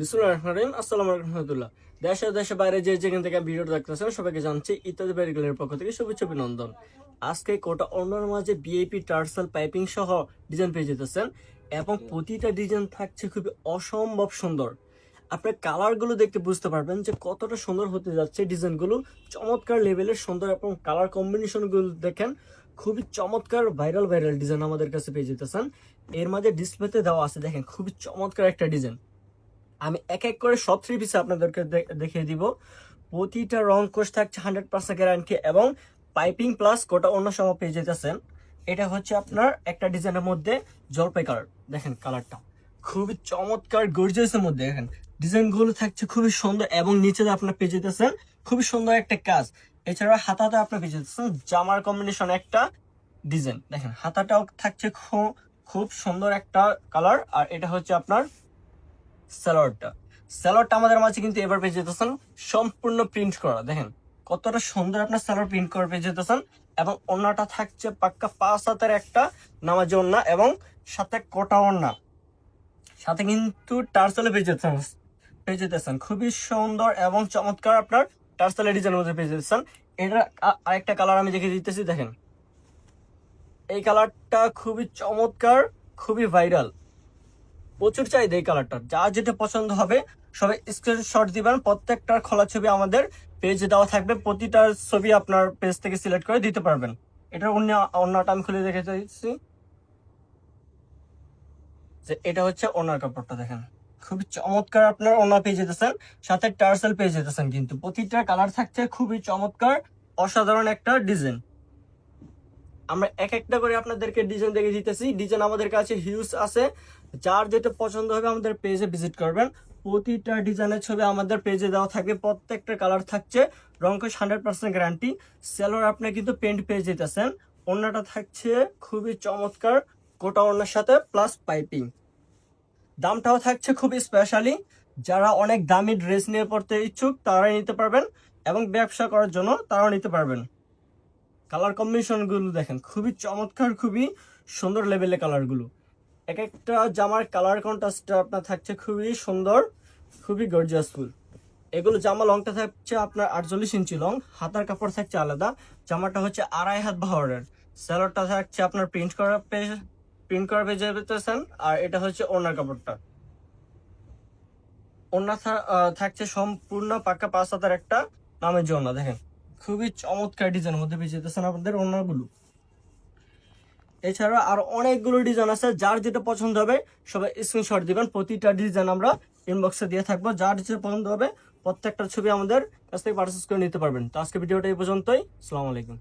বিসমুল্লাহ রহমান রহিম। আসসালামু আলাইকুম রহমতুল্লাহ। দেশে দেশে বাইরে যে যেখান থেকে ভিডিওটা দেখতেছেন, সবাইকে জানছি ইত্যাদি ব্যারিকেলের পক্ষ থেকে শুভেচ্ছা অভিনন্দন। আজকে কোটা অন্যান্য মাঝে বিএপি টার্সাল, পাইপিং সহ ডিজাইন পেয়ে যেতেছেন এবং প্রতিটা ডিজাইন থাকছে খুবই অসম্ভব সুন্দর। আপনার কালারগুলো দেখতে বুঝতে পারবেন যে কতটা সুন্দর হতে যাচ্ছে ডিজাইনগুলো। চমৎকার লেভেলের সুন্দর এবং কালার কম্বিনেশনগুলো দেখেন, খুবই চমৎকার ভাইরাল ভাইরাল ডিজাইন আমাদের কাছে পেয়ে যেতেছেন। এর মাঝে ডিসপ্লেতে দেওয়া আছে, দেখেন, খুবই চমৎকার একটা ডিজাইন। আমি এক এক করে সব থ্রি পিস আপনাদেরকে দেখিয়ে দিব। প্রতিটা রং কোষ থাকছে হান্ড্রেড পার্সেন্ট গ্যারান্টি এবং পাইপিং প্লাস কোটা অন্য সময় পেয়ে যেতেছেন। এটা হচ্ছে আপনার একটা ডিজাইনের মধ্যে জলপাই কালার দেখেন কালারটা খুবই চমৎকার গর্জিয়াসের মধ্যে, দেখেন। ডিজাইনগুলো থাকছে খুবই সুন্দর এবং নিচে আপনার পেয়ে যেতেছেন, খুবই সুন্দর একটা কাজ। এছাড়া হাতাতে আপনার পেয়ে যেতেছেন জামার কম্বিনেশন একটা ডিজাইন দেখেন। হাতাটাও থাকছে খুব সুন্দর একটা কালার আর এটা হচ্ছে আপনার স্যালোয়ারটা। স্যালোয়ারটা আমাদের মাঝে কিন্তু এবার পেয়ে যেতেছেন। সম্পূর্ণ প্রিন্ট করা, দেখেন। কতটা সুন্দর আপনার স্যালোয়ার প্রিন্ট করে পেয়ে যেতেছেন। এবং ওড়নাটা থাকছে পাক্কা পাঁচ হাতের একটা নামাজি ওড়না এবং সাথে কোটা ওড়না। সাথে কিন্তু টার্সেলে পেয়ে যেতেছেন পেয়ে যেতেছেন। খুবই সুন্দর এবং চমৎকার আপনার টার্সেলের ডিজাইনের মধ্যে পেয়ে যেতেছেন। এটা আরেকটা কালার আমি দেখে দিতেছি, দেখেন। এই কালারটা খুবই চমৎকার, খুবই ভাইরাল প্রচুর চাহিদা এই কালারটার যা যেটা পছন্দ হবে সবাই স্ক্রিনশট দিবেন, প্রত্যেকটার খোলা ছবি আমাদের পেজে দেওয়া থাকবে। প্রতিটার ছবি আপনার পেজ থেকে সিলেক্ট করে দিতে পারবেন। এটা অন্য, অন্যটা আমি খুলে দেখে চাইছি যে এটা হচ্ছে ওনার কাপড়টা, দেখেন। খুবই চমৎকার আপনার ওনা পেয়ে যেতেছেন, সাথে টার্সেল পেয়ে যেতেছেন কিন্তু। প্রতিটা কালার থাকছে খুবই চমৎকার, অসাধারণ একটা ডিজাইন আমরা এক একটা করে আপনাদেরকে ডিজাইন দেখে দিতেছি। ডিজাইন আমাদের কাছে হিউজ আছে। যার যেটা পছন্দ হবে আমাদের পেজে ভিজিট করবেন। প্রতিটা ডিজাইনের ছবি আমাদের পেজে দেওয়া থাকবে প্রত্যেকটা কালার থাকছে। রঙ্কশ হান্ড্রেড পার্সেন্ট গ্যারান্টি সেলোর আপনি কিন্তু পেন্ট পেয়ে যেতেছেন অন্যটা থাকছে খুবই চমৎকার গোটা অন্যের সাথে প্লাস পাইপিং দামটাও থাকছে খুবই স্পেশালি যারা অনেক দামি ড্রেস নিয়ে পড়তে ইচ্ছুক, তারাই নিতে পারবেন। এবং ব্যবসা করার জন্য তারাও নিতে পারবেন। কালার কম্বিনেশনগুলো দেখেন, খুবই চমৎকার, খুবই সুন্দর লেভেলের কালারগুলো এক একটা জামার কালার কন্ট্রাস্টটা আপনার থাকছে খুবই সুন্দর, খুবই গর্জিয়াসফুল এগুলো জামা লংটা থাকছে আপনার আটচল্লিশ ইঞ্চি লং হাতার কাপড় থাকছে আলাদা, জামাটা হচ্ছে আড়াই হাত বহরের। স্যালোডটা থাকছে আপনার প্রিন্ট করা প্রিন্ট করা পেজে পেতেছেন আর এটা হচ্ছে ওনার কাপড়টা। ওনা থাকছে সম্পূর্ণ পাক্কা পাঁচ হাতার একটা নামের জন্য দেখেন। খুবই চমৎকার ডিজাইন মধ্যে পেয়ে আপনাদের অন্যগুলো এছাড়া আর অনেকগুলো ডিজাইন আছে, যার যেটা পছন্দ হবে, সবাই স্ক্রিনশট দিবেন। প্রতিটা ডিজাইন আমরা ইনবক্সে দিয়ে থাকব। যার যেটা পছন্দ হবে, প্রত্যেকটা ছবি আমাদের কাছ থেকে পারচেস করে নিতে পারবেন। তো আজকে ভিডিওটা এই পর্যন্তই। আলাইকুম।